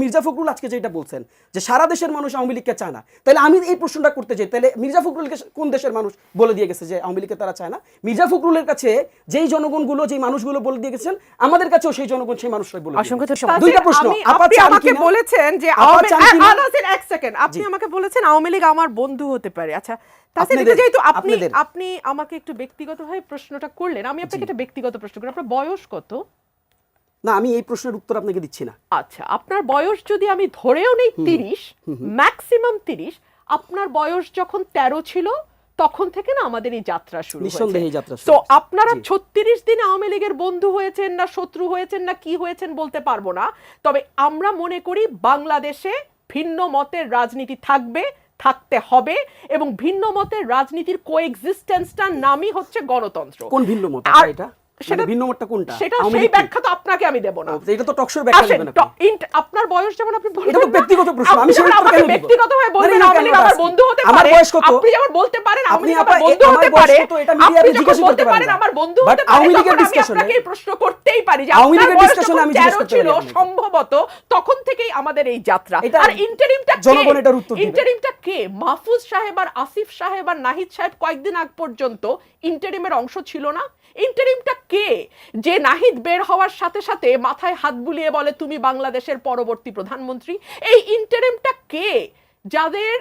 মির্জা ফখরুল আজকে যেটা বলছেন যে সারা দেশের মানুষ আওয়ামী লীগকে চায় না। তাহলে আমি এই প্রশ্নটা করতে চাই তাহলে মির্জা ফখরুলকে কোন দেশের মানুষ বলে দিয়ে গেছে যে আওয়ামী লীগকে তারা চায় না? মির্জা ফখরুলের কাছে যেই জনগণগুলো যেই মানুষগুলো বলে দিয়ে গেছেন আমাদের কাছেও সেই জনগণ সেই মানুষরাই বলে অসংখ্য দুইটা প্রশ্ন আপনি আমাকে বলেছেন যে এক সেকেন্ড। আপনি আমাকে বলেছেন আওয়ামী লীগ আমার বন্ধু হতে পারে। আচ্ছা যেহেতু আপনি আপনি আমাকে একটু ব্যক্তিগতভাবে প্রশ্নটা করলেন আমি আপনাকে একটা ব্যক্তিগত প্রশ্ন করি। আপনার বয়স কত? না আমি এই প্রশ্নের উত্তর আপনাকে দিচ্ছি না। আচ্ছা আপনার বয়স যদি আমি ধরেও নেই তিরিশ ম্যাক্সিমাম তিরিশ আপনার বয়স যখন তেরো ছিল তখন থেকে না আমাদের এই যাত্রা শুরু নিঃসন্দেহে যাত্রা তো আপনারা। ছত্রিশ দিনে আওয়ামী লীগের বন্ধু হয়েছেন না শত্রু হয়েছেন না কি হয়েছেন বলতে পারব না। তবে আমরা মনে করি বাংলাদেশে ভিন্ন মতের রাজনীতি থাকবে থাকতে হবে এবং ভিন্ন মতের রাজনীতির কোএক্সিস্টেন্সটার নামই হচ্ছে গণতন্ত্র। কোন ভিন্ন মত? এটা? সেটা মানে ভিন্ন মতটা কোনটা? সেটা সেই ব্যাখ্যা তো আপনাকে আমি দেব না। এটা তো টকশোর ব্যাখ্যা দিবেন আপনি। আপনার বয়স যেমন আপনি বললেন এটা ব্যক্তিগত প্রশ্ন, আমি সেটা ব্যক্তিগতভাবে বলবেন আমার বন্ধু হতে আমার বয়স কত? আপনি যেমন বলতে পারেন আপনি আমার বন্ধু হতে পারে? এটা জিজ্ঞাসা করতে পারেন আমার বন্ধু হতে পারে আমি আপনাকে এই প্রশ্ন করতেই পারি যে আওয়ামী লীগের আমি জিজ্ঞেস করতে ছিল পারি সম্ভবত তখন থেকেই আমাদের এই যাত্রা। আর ইন্টারিমটা জনগণ এটার উত্তর দিবে। ইন্টারিমটা কে? মাহফুজ সাহেব আর আসিফ সাহেব আর নাহিদ সাহেব কয়েকদিন আগ পর্যন্ত ইন্টারিমের অংশ ছিল না। ইন্টারিমটা কে? যে নাহিদ বের হওয়ার সাথে সাথে মাথায় হাত বুলিয়ে বলে, তুমি বাংলাদেশের পরবর্তী প্রধানমন্ত্রী। এই ইন্টারিমটা কে? যাদের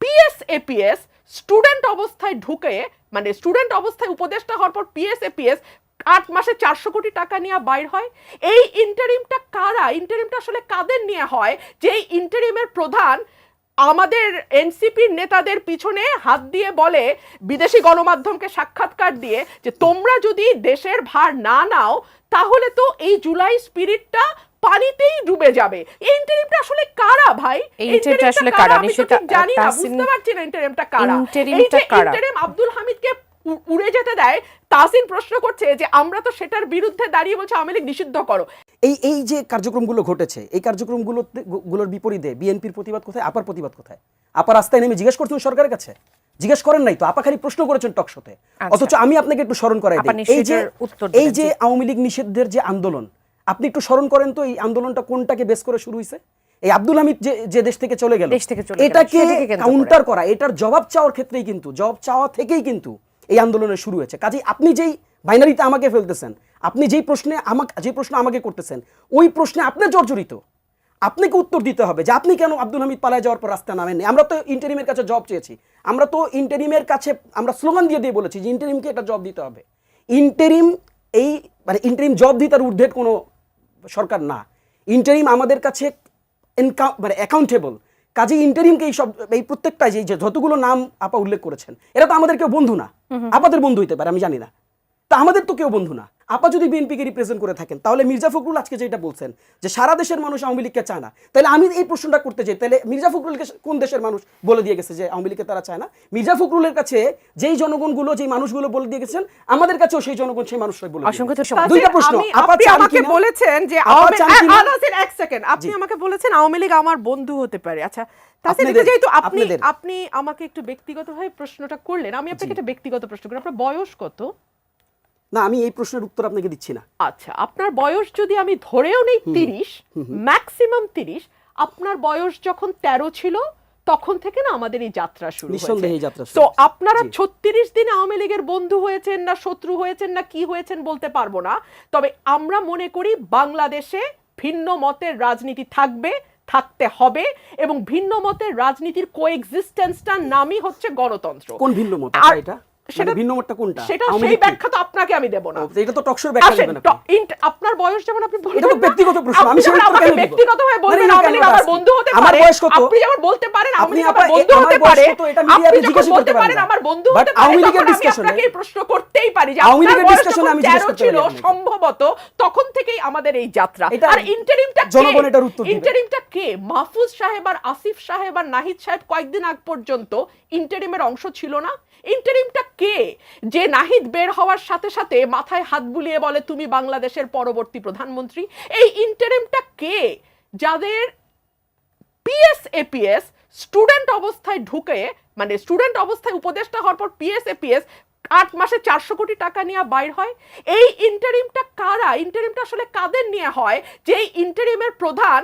পিএস এপিএস স্টুডেন্ট অবস্থায় ঢুকে মানে স্টুডেন্ট অবস্থায় উপদেষ্টা হওয়ার পর পিএস এপিএস আট মাসে চারশো কোটি টাকা নিয়ে বাইর হয়। এই ইন্টারিমটা কারা? ইন্টারিমটা আসলে কাদের নিয়ে হয়? যে ইন্টারিমের প্রধান আমাদের এনসিপির নেতাদের পিছনে হাত দিয়ে বলে বিদেশি গণমাধ্যমকে সাক্ষাৎকার দিয়ে যে তোমরা যদি দেশের ভার না নাও তাহলে তো এই জুলাই স্পিরিটটা পানিতেই ডুবে যাবে ইন্টারিমটা আসলে কারা ভাই interimটা আসলে কারা? আমি তা- জানি না বুঝতে পারছি না ইন্টারিমটা কারা যে কারা? ইন্টারিম আব্দুল হামিদকে উড়ে যেতে দেয় তাসিন প্রশ্ন করছে যে আমরা তো সেটার বিরুদ্ধে দাঁড়িয়ে বলছে আওয়ামী লীগ নিষিদ্ধ করো। এই এই যে কার্যক্রমগুলো ঘটেছে এই কার্যক্রমগুলো গুলোর বিপরীতে বিএনপির প্রতিবাদ কোথায় আপার প্রতিবাদ কোথায়? আপা রাস্তায় নেমে জিজ্ঞেস করছেন সরকারের কাছে? জিজ্ঞেস করেন নাই তো আপা খালি প্রশ্ন করেছেন টকশোতে অথচ আমি আপনাকে একটু স্মরণ করাই দিই এই যে উত্তর এই যে আওয়ামী লীগ নিষিদ্ধের যে আন্দোলন আপনি একটু স্মরণ করেন তো এই আন্দোলনটা কোনটাকে বেস করে শুরু হয়েছে এই আব্দুল হামিদ যে যে দেশ থেকে চলে গেল এটাকে। কাউন্টার করা এটার জবাব চাওয়ার ক্ষেত্রেই কিন্তু জবাব চাওয়া থেকেই কিন্তু এই আন্দোলনের শুরু হয়েছে। কাজেই আপনি যেই বাইনারিতে আমাকে ফেলতেছেন, আপনি যেই প্রশ্নে আমাকে যে প্রশ্ন আমাকে করতেছেন, ওই প্রশ্নে আপনি জর্জরিত। আপনাকে উত্তর দিতে হবে যে আপনি কেন আব্দুল হামিদ পালায় যাওয়ার পর রাস্তা নামেননি? আমরা তো ইন্টারিমের কাছে জব চেয়েছি। আমরা তো ইন্টারিমের কাছে, আমরা স্লোগান দিয়ে দিয়ে বলেছি যে ইন্টারিমকে একটা জব দিতে হবে। ইন্টারিম এই মানে ইন্টারিম জব দিতে আর ঊর্ধ্বের কোনো সরকার না। ইন্টারিম আমাদের কাছে মানে অ্যাকাউন্টেবল কাজে ইন্টারিমকে এই সব এই প্রত্যেকটা যে যে যতগুলো নাম আপা উল্লেখ করেছেন এরা তো আমাদের কেউ বন্ধু না। আপাদের বন্ধু হইতে পারে আমি জানি না। তা আমাদের তো কেউ বন্ধু না। আপা যদি বিএনপিকে রিপ্রেজেন্ট করে থাকেন তাহলে মির্জা ফখরুল আজকে যেটা বলছেন যে সারা দেশের মানুষ আওয়ামী লীগকে চায় না। তাহলে আমি এই প্রশ্নটা করতে চাই তাহলে মির্জা ফখরুলকে কোন দেশের মানুষ বলে দিয়ে গেছে যে আওয়ামী লীগকে তারা চায় না? মির্জা ফখরুলের কাছে যেই জনগণগুলো যেই মানুষগুলো বলে দিয়ে গেছেন আমাদের কাছেও সেই জনগণ সেই মানুষরাই বলে। দুইটা প্রশ্ন আপনি আমাকে বলেছেন যে নাসির, এক সেকেন্ড আপনি আমাকে বলেছেন আওয়ামী লীগ আমার বন্ধু হতে পারে। আচ্ছা যেহেতু আপনি আপনি আমাকে একটু ব্যক্তিগত ব্যক্তিগতভাবে প্রশ্নটা করলেন আমি আপনাকে একটা ব্যক্তিগত প্রশ্ন করি। আপনার বয়স কত? না আমি এই প্রশ্নের উত্তর আপনাকে দিচ্ছি না। আচ্ছা আপনার বয়স যদি আমি ধরেও নেই তিরিশ ম্যাক্সিমাম তিরিশ আপনার বয়স যখন তেরো ছিল তখন থেকে না আমাদের এই যাত্রা শুরু তো আপনারা। ছত্রিশ দিনে আওয়ামী লীগের বন্ধু হয়েছেন না শত্রু হয়েছেন না কি হয়েছেন বলতে পারব না। তবে আমরা মনে করি বাংলাদেশে ভিন্ন মতের রাজনীতি থাকবে থাকতে হবে এবং ভিন্ন মতের রাজনীতির কোএক্সিস্টেন্সটার নামই হচ্ছে গণতন্ত্র। কোন ভিন্ন মত? এটা? সেটা- সেটা ভিন্ন মতটা কোনটা? সেটা সেই ব্যাখ্যা তো আপনাকে আমি দেব না। এটা তো টকশোর ব্যাখ্যা দিবেন আপনার বয়স যেমন আপনি এটা তো ব্যক্তিগত প্রশ্ন, আমি সেটা কেন? ব্যক্তিগতভাবে মানে না, আওয়ামী কেন লীগ আমার বন্ধু হতে আমার পারে বয়স কত? আপনি যেমন বলতে পারেন আমার বন্ধু হতে পারে কত? এটা তে যখন জিজ্ঞাসা করতে পারেন আমার বন্ধু হতে পারে আমি আপনাকে প্রশ্ন করতেই পারি যে আপনার বয়স আমি জিজ্ঞেস করতে ছিল সম্ভবত তখন থেকেই আমাদের এই যাত্রা। আর ইন্টারিমটা জনগণ এটার উত্তর। ইন্টারিমটা কে? মাহফুজ সাহেব আর আসিফ সাহেব আর নাহিদ সাহেব কয়েকদিন আগ পর্যন্ত ইন্টারিমের অংশ ছিল না। ইন্টারিমটা কে? যে নাহিদ বের হওয়ার সাথে সাথে মাথায় হাত বুলিয়ে বলে, তুমি বাংলাদেশের পরবর্তী প্রধানমন্ত্রী এই ইন্টারিমটা কে? যাদের পিএস এপিএস স্টুডেন্ট অবস্থায় ঢুকে মানে স্টুডেন্ট অবস্থায় উপদেষ্টা হওয়ার পর পিএস এপিএস আট মাসে চারশো কোটি টাকা নিয়ে বাইর হয়। এই ইন্টারিমটা কারা? ইন্টারিমটা আসলে কাদের নিয়ে হয়? যে ইন্টারিমের প্রধান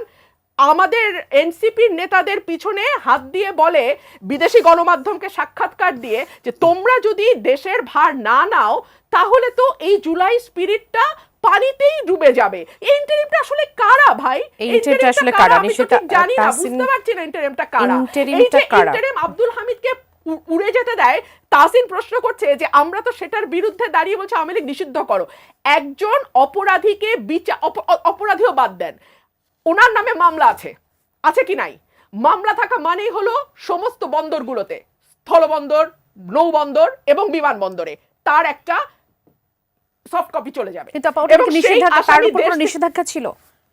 আমাদের এনসিপির নেতাদের পিছনে হাত দিয়ে বলে বিদেশি গণমাধ্যমকে সাক্ষাৎকার দিয়ে যে তোমরা যদি দেশের ভার না নাও তাহলে তো এই জুলাই স্পিরিটটা পানিতেই ডুবে যাবে। ইন্টারিমটা আসলে কারা ভাই? interimটা আসলে কারা? আমি ঠিক জানি না বুঝতে পারছি না ইন্টারিমটা কারা। যে কারা? interim আব্দুল হামিদকে উড়ে যেতে দেয় তাসিন প্রশ্ন করছে যে আমরা তো সেটার বিরুদ্ধে দাঁড়িয়ে বলছে আওয়ামী লীগ নিষিদ্ধ করো। একজন অপরাধীকে বিচার অপরাধীও বাদ দেন। ওনার নামে মামলা আছে। আছে কি নাই? মামলা থাকা মানেই হলো সমস্ত বন্দরগুলোতে। স্থলবন্দর নৌবন্দর এবং বিমানবন্দরে তার একটা সফট কপি চলে যাবে। নিষেধাজ্ঞা ছিল?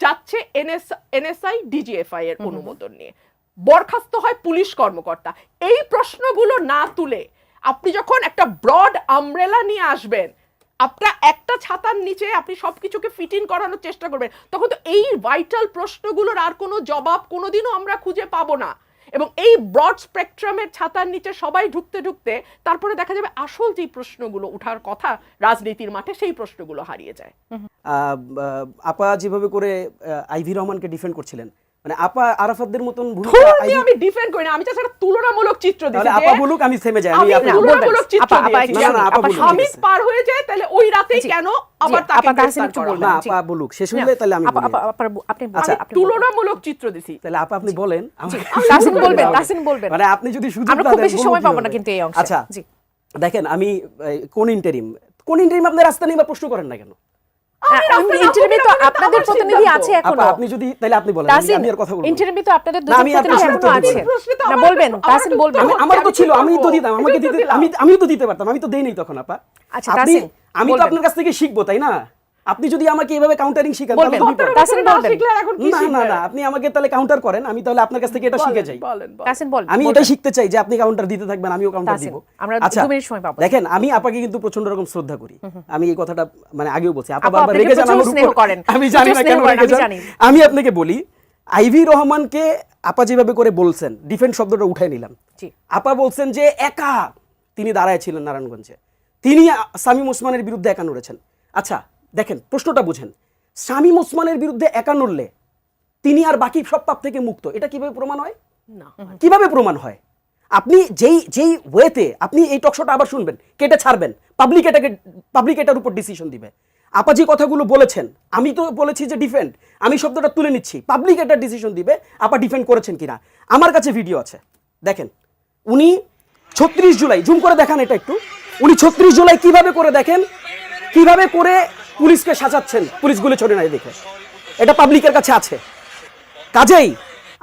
যাচ্ছে এনএস এনএসআই ডিজিএফআই এর অনুমোদন নিয়ে। বরখাস্ত হয় পুলিশ কর্মকর্তা। এই প্রশ্নগুলো না তুলে আপনি যখন একটা ব্রড আমব্রেলা নিয়ে আসবেন আপনার একটা ছাতার নিচে আপনি সবকিছুকে ফিট ইন করানোর চেষ্টা করবেন তখন তো এই ভাইটাল প্রশ্নগুলোর আর কোনো জবাব কোনোদিনও আমরা খুঁজে পাবো না। এবং এই ব্রড স্পেকট্রামের ছাতার নিচে সবাই ঢুকতে ঢুকতে তারপরে দেখা যাবে আসল যে প্রশ্নগুলো উঠার কথা রাজনীতির মাঠে, সেই প্রশ্নগুলো হারিয়ে যায়। আপা যেভাবে করে আইভি রহমানকে ডিফেন্ড করছিলেন মানে আপা আরাফাতদের মতন আমি ডিফেন্ড করি না আমি একটা তুলনামূলক চিত্র আপা বলুক আমি থেমে যাই আমি। তুলনামূলক চিত্র দিয়েছি। হামিদ পার হয়ে যায় তাহলে ওই রাতেই কেন আবার তাকে তাহসিন একটু বলবেন। না আপা বলুক শেষ হলে তাহলে আমি আপা আপা আপা আপনি আচ্ছা, আপনি তুলনামূলক চিত্র দিছি তাহলে আপা আপনি বলেন তাহসিন বলবেন, তাহসিন বলবেন। মানে আপনি যদি সুযোগ আমরা খুব বেশি সময় পাবো না কিন্তু এই অংশে। আচ্ছা জি। দেখেন আমি কোন ইন্টারিম কোন ইন্টারিম আপনি রাস্তা নিয়ে প্রশ্ন করেন না কেন ইন্টারভিউ তো আপনাদের প্রতিনিধি আছে এখনও। আপনি যদি তাহলে আপনি বলেন আমি- আর কথা বলব ইন্টারভিউ তো আপনাদের দুজন প্রতিনিধি এখনও আছে। না বলবেন তাসিন বলবেন। আমার তো ছিল আমি তো দিতাম আমাকে দিতে আমি আমিও তো দিতে পারতাম আমি তো দেই নাই তখন আপা। আচ্ছা, তাসিন, আমি তো আপনার কাছ থেকে শিখব তাই না? আপনি যদি আমাকে এভাবে কাউন্টারিং শিখান তাহলে। না না না না আপনি আমাকে তাহলে কাউন্টার করেন আমি তাহলে আপনার কাছ থেকে এটা শিখে যাই। আমি। এটাই শিখতে চাই যে আপনি কাউন্টার দিতে থাকবেন আমিও কাউন্টার দিব। আমরা আচ্ছা দু মিনিট সময় পাবো। দেখেন আমি আপাকে কিন্তু প্রচণ্ড রকম শ্রদ্ধা করি। আমি এই কথাটা মানে আগেও বলছি আপা বারবার আপনাকে রেগে যান আমার উপর করেন। আমি জানি না কেন রেগে যান। আমি আপনাকে বলি আইভি রহমানকে আপা যেভাবে করে বলছেন ডিফেন্স শব্দটা উঠাই নিলাম। জি। আপা বলছেন যে একা। তিনি দাঁড়ায় ছিলেন নারায়ণগঞ্জে। তিনি সামিম ওসমানের বিরুদ্ধে একা নড়েছেন। আচ্ছা দেখেন প্রশ্নটা বুঝেন। শামীম ওসমানের বিরুদ্ধে একা নড়লে তিনি আর বাকি সব পাপ থেকে মুক্ত এটা কীভাবে প্রমাণ হয়? না। কীভাবে প্রমাণ হয়? আপনি যেই যেই ওয়েতে আপনি এই টকশোটা আবার শুনবেন কেটে ছাড়বেন পাবলিক এটাকে পাবলিক এটার উপর ডিসিশন দিবে। আপা যে কথাগুলো বলেছেন আমি তো বলেছি যে ডিফেন্ড আমি শব্দটা তুলে নিচ্ছি পাবলিক এটা ডিসিশন দিবে আপা ডিফেন্ড করেছেন কিনা। আমার কাছে ভিডিও আছে দেখেন উনি ছত্রিশ জুলাই জুম করে দেখান এটা একটু উনি ছত্রিশ জুলাই কীভাবে করে দেখেন কীভাবে করে পুলিশকে সাজাচ্ছেন পুলিশগুলো ছড়ে নাই দেখে এটা পাবলিকের কাছে আছে। কাজেই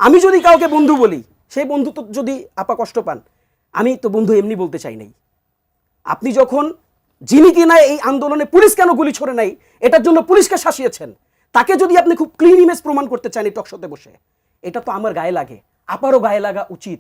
আমি যদি কাউকে বন্ধু বলি, সেই বন্ধু তো যদি আপা কষ্ট পান, আমি তো বন্ধু এমনি বলতে চাই নাই। আপনি যখন যিনি কিনা এই আন্দোলনে পুলিশ কেন গুলি ছড়ে নাই, এটার জন্য পুলিশকে শাসিয়েছেন, তাকে যদি আপনি খুব ক্লিন ইমেজ প্রমাণ করতে চান এই টকশোতে বসে, এটা তো আমার গায়ে লাগে। আপারও গায়ে লাগা উচিত